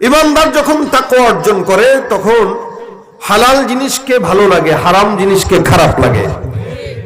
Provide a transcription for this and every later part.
ইমানদার যখন তাকে অর্জন করে, তখন হালাল জিনিসকে ভালো লাগে, হারাম জিনিসকে খারাপ লাগে।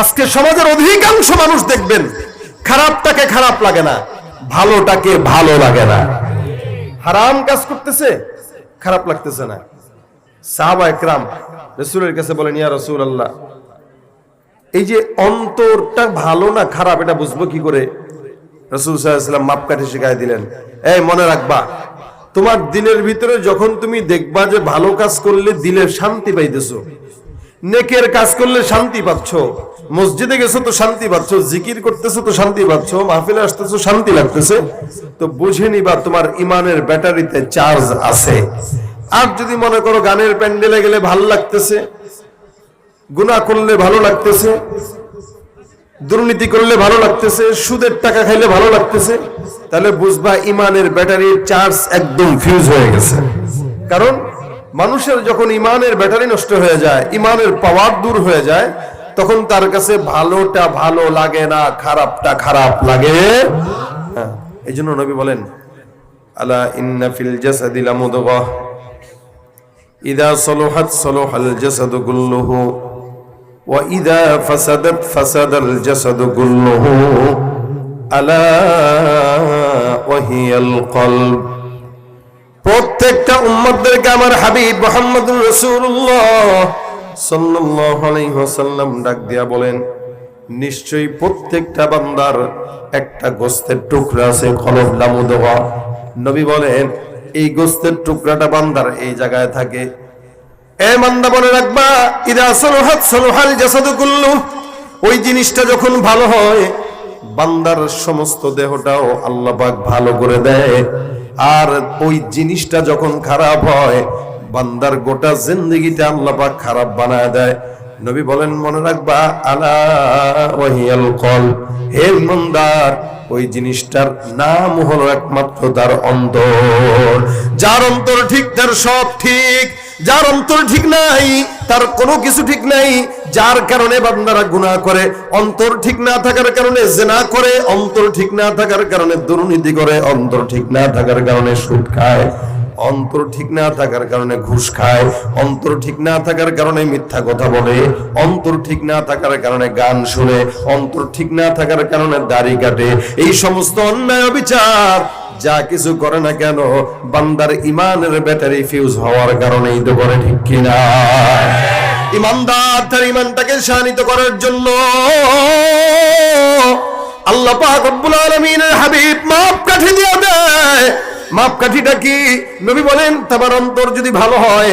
আজকে সমাজের অধিকাংশ মানুষ দেখবেন, খারাপটাকে খারাপ লাগে না, ভালোটাকে ভালো লাগে না। হারাম কাজ করতেছে, খারাপ লাগতেছে না। সাহাবা একরাম রসুলের কাছে বলেন, ইয়া রসুল আল্লাহ এই যে অন্তরটা ভালো না খারাপ, এটা বুঝব কি করে? রসুল সাল্লাম মাপকাঠি শিখাই দিলেন, এই মনে রাখবা তোমার দিনের ভিতরে যখন তুমি দেখবা যে ভালো কাজ করলে দিলে শান্তি পাইতেছো, নেকের কাজ করলে শান্তি পাচ্ছ, মসজিদে গেছো তো শান্তি পাচ্ছ, জিকির করতেছো তো শান্তি পাচ্ছ, মাহফিলে আসতেছো শান্তি লাগতেছে, তো বুঝে নিবা তোমার ইমানের ব্যাটারিতে চার্জ আছে। আর যদি মনে করো গানের প্যান্ডেলে গেলে ভালো লাগতেছে, গুনাহ করলে ভালো লাগতেছে, দুর্নীতি করলে ভালো লাগতেছে, সুদের টাকা খাইলে ভালো লাগতেছে তাহলে বুঝবা ইমানের ব্যাটারির চার্জ একদম ফিউজ হয়ে গেছে। কারণ মানুষের যখন ইমানের ব্যাটারি নষ্ট হয়ে যায়, ইমানের পাওয়ার দূর হয়ে যায়, তখন তার কাছে ভালোটা ভালো লাগে না, খারাপটা খারাপ লাগে। হ্যাঁ, এই জন্য নবী বলেন, আলা ইন্না ফিল জাসাদিল মুদগা ইদা সলোহাত সলোহাল জাসাদু কুল্লুহু, ওয়া ইদা ফাসাদাত ফাসাদাল জাসাদু আলা ওয়াহিয়াল কলব। প্রত্যেকটা উম্মতদেরকে আমার হাবিব মোহাম্মদুর রাসূলুল্লাহ সাল্লাল্লাহু আলাইহি ওয়াসাল্লাম ডাক দিয়া বলেন, নিশ্চয়ই প্রত্যেকটা বান্দার একটা গোস্তের টুকরা আছে খলব লামু দেওয়া। নবী বলেন, এই গোস্তের টুকরাটা বান্দার এই জায়গায় থাকে। এ বান্দা বলে রাখবা, ইদা সলোহাত সলোহাল জাসাদু কুল্লু ওই জিনিসটা যখন ভালো হয় বান্দার সমস্ত দেহটাও আল্লাহ পাক ভালো করে দেয়। আর ওই জিনিসটা যখন খারাপ হয়, বান্দার গোটা জিন্দগিটা আল্লাহ পাক খারাপ বানায় দেয়। নবী বলেন, মনে রাখবা, আলা ওয়াহিয়াল কল হে মন্দার ওই জিনিসটার নাম হলো একমাত্র তার অন্তর। যার অন্তর ঠিক, তার সব ঠিক। যার অন্তর ঠিক নাই, তার কোনো কিছু ঠিক নাই, যার কারণে বান্দারা গুনাহ করে। অন্তর ঠিক না থাকার কারণে জেনা করে, অন্তর ঠিক না থাকার কারণে দুর্নীতি করে, অন্তর ঠিক না থাকার কারণে সুদ খায়, অন্তর ঠিক না থাকার কারণে ঘুষ খায়, অন্তর ঠিক না থাকার কারণে মিথ্যা কথা বলে, অন্তর ঠিক না থাকার কারণে গান শুনে, অন্তর ঠিক না থাকার কারণে দাড়ি কাটে। এই সমস্ত অন্যায় অবিচার যা কিছু করে না কেন, বান্দার ইমানের ব্যাটারি ফিউজ হওয়ার কারণেই তো করে, ঠিক কিনা? ইমানদার তার ইমানটাকে শানিত করার জন্য আল্লাহ পাক রব্বুল আলামিনের হাবিব মাপ কাঠি দিয়ে দেয়। মাপ কাঠিটা কি? নবী বলেন, তোমার অন্তর যদি ভালো হয়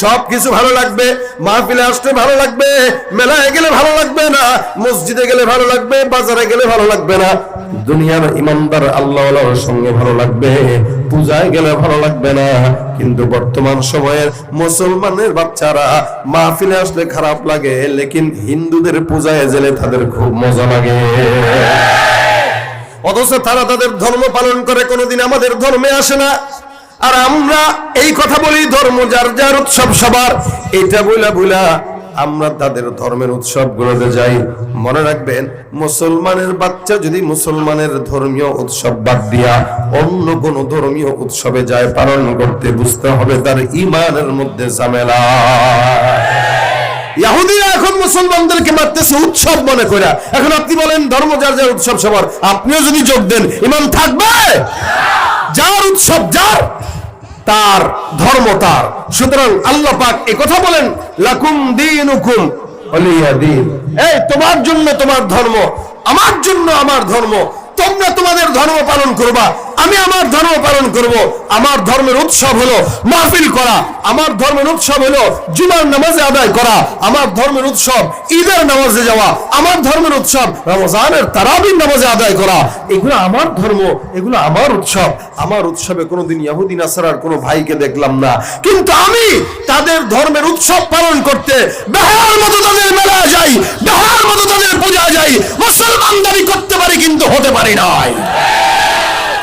সব কিছু ভালো লাগবে, মাহফিলে আসতে ভালো লাগবে, মেলায় গেলে ভালো লাগবে না, মসজিদে গেলে ভালো লাগবে, বাজারে গেলে ভালো লাগবে না। দুনিয়ার ইমানদার আল্লাহ সঙ্গে ভালো লাগবে, পূজায় গেলে ভালো লাগবে না। কিন্তু বর্তমান সময়ের মুসলমানের বাচ্চারা মাহফিলে আসলে খারাপ লাগে, লেকিন হিন্দুদের পূজায় গেলে তাদের খুব মজা লাগে। অথচ তারা তাদের ধর্ম পালন করে, কোনোদিন আমাদের ধর্মে আসে না। আর আমরা এই কথা বলি, ধর্ম যার যার উৎসব সবার, এটা বইলা বইলা আমরা তাদের ধর্মের উৎসব গুলোতে যাই। মনে রাখবেন, মুসলমানের বাচ্চা যদি মুসলমানের ধর্মীয় উৎসব বাদ দিয়া অন্য কোন ধর্মীয় উৎসবে যায়, পালন করতে বুঝতে হবে তার ইমানের মধ্যে ঝামেলা। এখন মুসলমানদেরকে মারতেছে উৎসব মনে করে এখন আপনি বলেন, ধর্ম যার যার উৎসব সবার, আপনিও যদি যোগ দেন ইমান থাকবে? যার উৎসব যার তার ধর্ম তার। সুতরাং আল্লাহ পাক কথা বলেন, লাকুম দিন। এই, তোমার জন্য তোমার ধর্ম, আমার জন্য আমার ধর্ম, তোমরা তোমাদের ধর্ম পালন করবা। আমি আমার ধর্ম পালন করব। আমার ধর্মের উৎসব হলো মাহফিল করা। আমার ধর্মের উৎসব হলো জুমার নামাজে আদায় করা। আমার ধর্মের উৎসব ঈদের নামাজে যাওয়া। আমার ধর্মের উৎসব রমজানের তারাবির নামাজে আদায় করা। এগুলো আমার ধর্ম, এগুলো আমার উৎসব। আমার উৎসবে কোনোদিন ইয়াহুদিন আসারার কোনো ভাইকে দেখলাম না। কিন্তু আমি তাদের ধর্মের উৎসব পালন করতে বেহার মতো তাদের মেলা যাই বেহার মতো তাদের পূজা যাই। মুসলমান দাবি করতে পারি, কিন্তু হতে পারি নাই।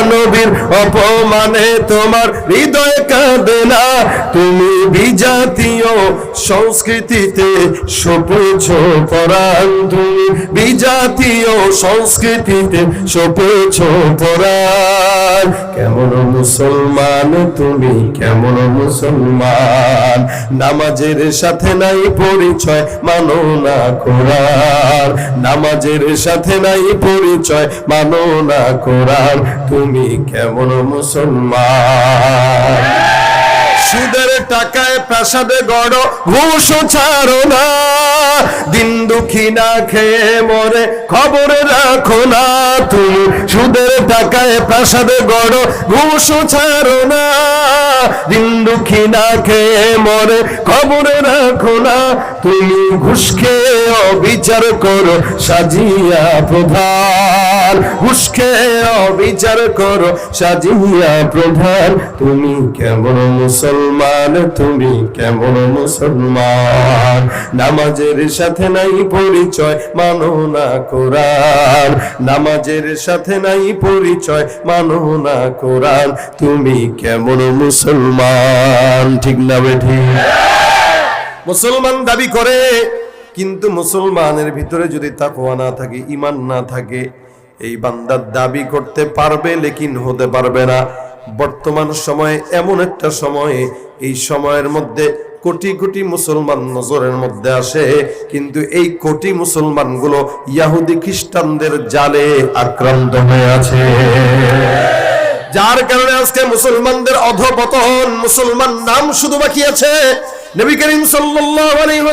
নবীর অপমানে তোমার হৃদয় কাঁদে না। তুমি বিজাতীয় সংস্কৃতিতে সপেছ পরাণ। তুমি বিজাতীয় সংস্কৃতিতে সপেছ পরাণ। কেমন মুসলমান তুমি, কেমন মুসলমান। নামাজের সাথে নাই পরিচয়, মানো না কোরআন। নামাজের সাথে নাই পরিচয়, মানো না কোরআন। তুমি কেমন মুসলমান? সুদের টাকায় প্রাসাদে গড় ঘুষ ছাড়ো না। দিন দুঃখী না খেয়ে মরে, খবর রাখো না তুমি। সুদের টাকায় গড় ঘুষ ছাড়ো না। দিন দুঃখী না খেয়ে মরে, খবর রাখো না তুমি। ঘুষ খেয়ে অবিচার করো, সাজিয়া প্রধান। ঘুষ খেয়ে অবিচার করো, সাজিয়া প্রধান। তুমি কেমন মুসলমান? তুমি কেমন মুসলমান? নামাজের সাথে নাই পরিচয়, মানো না কোরআন। নামাজের সাথে নাই পরিচয়, মানো না কোরআন। তুমি কেমন মুসলমান? ঠিক না বেঠি? মুসলমান দাবি করে, কিন্তু মুসলমানের ভিতরে যদি তাকওয়া না থাকে ইমান না থাকে, এই বান্দার দাবি করতে পারবে, লেকিন হতে পারবে না। বর্তমান সময়ে এমন একটা সময়ে, এই সময়ের মধ্যে কোটি কোটি মুসলমান নজরের মধ্যে আসে, কিন্তু এই কোটি মুসলমানগুলো ইয়াহুদি খ্রিস্টানদের জালে আক্রান্ত হয়ে আছে। যার কারণে আজকে মুসলমানদের অধপতন, মুসলমান নাম শুধু বাকি আছে। নবী করিম সাল্লাল্লাহু আলাইহি